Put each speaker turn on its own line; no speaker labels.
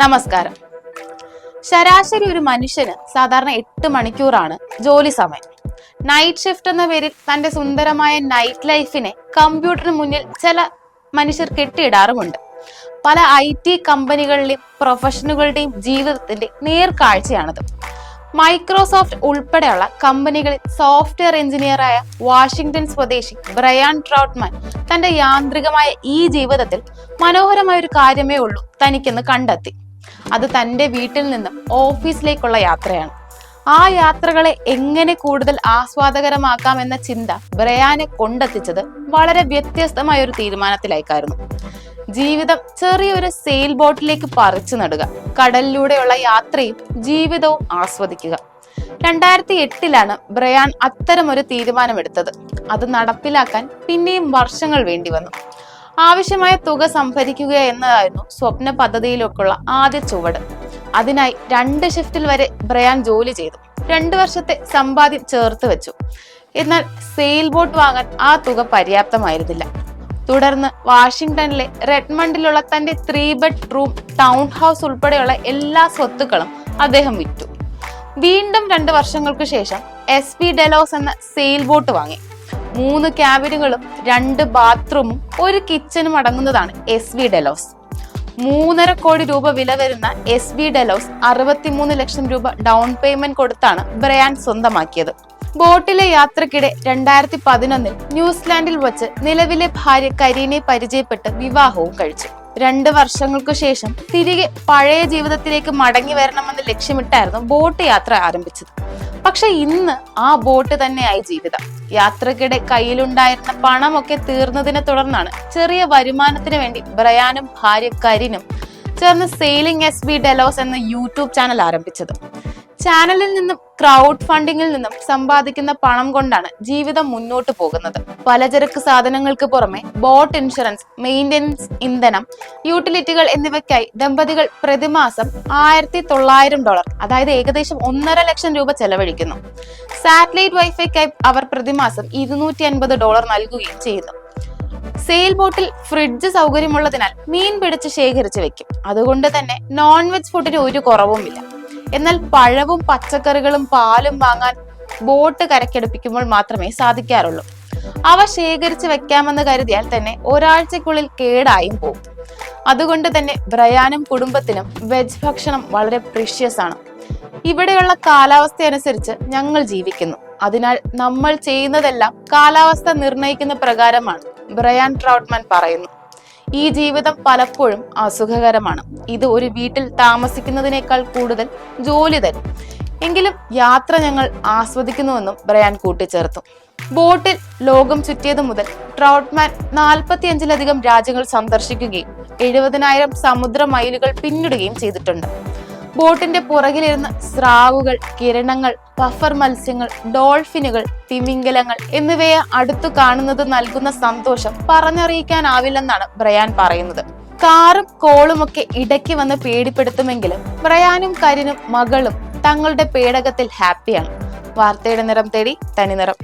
നമസ്കാരം. ശരാശരി ഒരു മനുഷ്യന് സാധാരണ എട്ട് മണിക്കൂറാണ് ജോലി സമയം. നൈറ്റ് ഷിഫ്റ്റ് എന്ന പേരിൽ തന്റെ സുന്ദരമായ നൈറ്റ് ലൈഫിനെ കമ്പ്യൂട്ടറിന് മുന്നിൽ ചില മനുഷ്യർ കെട്ടിയിടാറുമുണ്ട്. പല ഐ ടി കമ്പനികളിലെയും പ്രൊഫഷനുകളുടെയും ജീവിതത്തിന്റെ നേർക്കാഴ്ചയാണത്. മൈക്രോസോഫ്റ്റ് ഉൾപ്പെടെയുള്ള കമ്പനികളിൽ സോഫ്റ്റ്വെയർ എഞ്ചിനീയറായ വാഷിംഗ്ടൺ സ്വദേശി ബ്രയാൻ ട്രൗട്ട്മാൻ തന്റെ യാന്ത്രികമായ ഈ ജീവിതത്തിൽ മനോഹരമായ ഒരു കാര്യമേ ഉള്ളൂ തനിക്കെന്ന് കണ്ടെത്തി. അത് തന്റെ വീട്ടിൽ നിന്നും ഓഫീസിലേക്കുള്ള യാത്രയാണ്. ആ യാത്രകളെ എങ്ങനെ കൂടുതൽ ആസ്വാദകരമാക്കാം എന്ന ചിന്ത ബ്രയാനെ കൊണ്ടെത്തിച്ചത് വളരെ വ്യത്യസ്തമായ ഒരു തീരുമാനത്തിലേക്കായിരുന്നു ജീവിതം ചെറിയൊരു സെയിൽ ബോട്ടിലേക്ക് പറിച്ചു നടുക കടലിലൂടെയുള്ള യാത്രയും ജീവിതവും ആസ്വദിക്കുക. രണ്ടായിരത്തി എട്ടിലാണ് ബ്രയാൻ അത്തരമൊരു തീരുമാനമെടുത്തത്. അത് നടപ്പിലാക്കാൻ പിന്നെയും വർഷങ്ങൾ വേണ്ടി വന്നു. ആവശ്യമായ തുക സംഭരിക്കുക എന്നതായിരുന്നു സ്വപ്ന പദ്ധതിയിലേക്കുള്ള ആദ്യ ചുവട്. അതിനായി രണ്ട് ഷിഫ്റ്റിൽ വരെ ബ്രയാൻ ജോലി ചെയ്തു. രണ്ടു വർഷത്തെ സമ്പാദ്യം ചേർത്ത് വെച്ചു. എന്നാൽ സെയിൽ ബോട്ട് വാങ്ങാൻ ആ തുക പര്യാപ്തമായിരുന്നില്ല. തുടർന്ന് വാഷിംഗ്ടണിലെ റെഡ്മണ്ടിലുള്ള തന്റെ ത്രീ ബെഡ്റൂം ടൗൺ ഹൗസ് ഉൾപ്പെടെയുള്ള എല്ലാ സ്വത്തുക്കളും അദ്ദേഹം വിറ്റു. വീണ്ടും രണ്ട് വർഷങ്ങൾക്ക് ശേഷം എസ് പി ഡെലോസ് എന്ന സെയിൽ ബോട്ട് വാങ്ങി. മൂന്ന് ക്യാബിനുകളും രണ്ട് ബാത്റൂമും ഒരു കിച്ചണും അടങ്ങുന്നതാണ് എസ് വി ഡെലോസ്. മൂന്നര കോടി രൂപ വില വരുന്ന എസ് വി ഡെലോസ് അറുപത്തിമൂന്ന് ലക്ഷം രൂപ ഡൗൺ പേയ്മെന്റ് കൊടുത്താണ് ബ്രയാൻ സ്വന്തമാക്കിയത്. ബോട്ടിലെ യാത്രക്കിടെ രണ്ടായിരത്തി പതിനൊന്നിൽ ന്യൂസിലാൻഡിൽ വച്ച് നിലവിലെ ഭാര്യ കരീനെ പരിചയപ്പെട്ട് വിവാഹവും കഴിച്ചു. രണ്ട് വർഷങ്ങൾക്കു ശേഷം തിരികെ പഴയ ജീവിതത്തിലേക്ക് മടങ്ങി വരണമെന്ന് ലക്ഷ്യമിട്ടായിരുന്നു ബോട്ട് യാത്ര ആരംഭിച്ചത്. പക്ഷെ ഇന്ന് ആ ബോട്ട് തന്നെയായി ജീവിതം. യാത്രക്കിടെ കയ്യിലുണ്ടായിരുന്ന പണമൊക്കെ തീർന്നതിനെ തുടർന്നാണ് ചെറിയ വരുമാനത്തിന് വേണ്ടി ബ്രയാനും ഭാര്യ കരിനും ചേർന്ന് സെയിലിംഗ് എസ് ബി ഡെലോസ് എന്ന യൂട്യൂബ് ചാനൽ ആരംഭിച്ചത്. ചാനലിൽ നിന്നും ക്രൗഡ് ഫണ്ടിങ്ങിൽ നിന്നും സമ്പാദിക്കുന്ന പണം കൊണ്ടാണ് ജീവിതം മുന്നോട്ട് പോകുന്നത്. പലചരക്ക് സാധനങ്ങൾക്ക് പുറമെ ബോട്ട് ഇൻഷുറൻസ് മെയിന്റെനൻസ് ഇന്ധനം യൂട്ടിലിറ്റികൾ എന്നിവയ്ക്കായി ദമ്പതികൾ പ്രതിമാസം ആയിരത്തി തൊള്ളായിരം ഡോളർ അതായത് ഏകദേശം ഒന്നര ലക്ഷം രൂപ ചെലവഴിക്കുന്നു. സാറ്റലൈറ്റ് വൈഫൈക്കായി അവർ പ്രതിമാസം ഇരുന്നൂറ്റി അൻപത് ഡോളർ നൽകുകയും ചെയ്യുന്നു. സെയിൽ ബോട്ടിൽ ഫ്രിഡ്ജ് സൗകര്യമുള്ളതിനാൽ മീൻ പിടിച്ച് ശേഖരിച്ച് വെക്കും. അതുകൊണ്ട് തന്നെ നോൺ വെജ് ഫുഡിന് ഒരു കുറവുമില്ല. എന്നാൽ പഴവും പച്ചക്കറികളും പാലും വാങ്ങാൻ ബോട്ട് കരക്കെടുപ്പിക്കുമ്പോൾ മാത്രമേ സാധിക്കാറുള്ളൂ. അവ ശേഖരിച്ച് വെക്കാമെന്ന് കരുതിയാൽ തന്നെ ഒരാഴ്ചക്കുള്ളിൽ കേടായും പോകും അതുകൊണ്ട് തന്നെ ബ്രയാനും കുടുംബത്തിനും വെജ് ഭക്ഷണം വളരെ പ്രീഷ്യസ് ആണ്. ഇവിടെയുള്ള കാലാവസ്ഥ അനുസരിച്ച് ഞങ്ങൾ ജീവിക്കുന്നു. അതിനാൽ നമ്മൾ ചെയ്യുന്നതെല്ലാം കാലാവസ്ഥ നിർണയിക്കുന്ന പ്രകാരമാണ് ബ്രയാൻ ട്രൗട്ട്മാൻ പറയുന്നു. ഈ ജീവിതം പലപ്പോഴും അസുഖകരമാണ്. ഇത് ഒരു വീട്ടിൽ താമസിക്കുന്നതിനേക്കാൾ കൂടുതൽ ജോലി തരും. എങ്കിലും യാത്ര ഞങ്ങൾ ആസ്വദിക്കുന്നുവെന്നും ബ്രയാൻ കൂട്ടിച്ചേർത്തു. ബോട്ടിൽ ലോകം ചുറ്റിയത് മുതൽ ട്രൗട്ട്മാൻ നാൽപ്പത്തിയഞ്ചിലധികം രാജ്യങ്ങൾ സന്ദർശിക്കുകയും എഴുപതിനായിരം സമുദ്ര മൈലുകൾ പിന്നിടുകയും ചെയ്തിട്ടുണ്ട്. ബോട്ടിന്റെ പുറകിലിരുന്ന് സ്രാവുകൾ കിരണങ്ങൾ പഫർ മത്സ്യങ്ങൾ ഡോൾഫിനുകൾ തിമിംഗലങ്ങൾ എന്നിവയെ അടുത്തു കാണുന്നത് നൽകുന്ന സന്തോഷം പറഞ്ഞറിയിക്കാനാവില്ലെന്നാണ് ബ്രയാൻ പറയുന്നത്. കാറും കോളുമൊക്കെ ഇടയ്ക്ക് വന്ന് പേടിപ്പെടുത്തുമെങ്കിലും ബ്രയാനും കരിനും മകളും തങ്ങളുടെ പേടകത്തിൽ ഹാപ്പിയാണ്. വാർത്തയുടെ നിറം തേടി തനിനിറം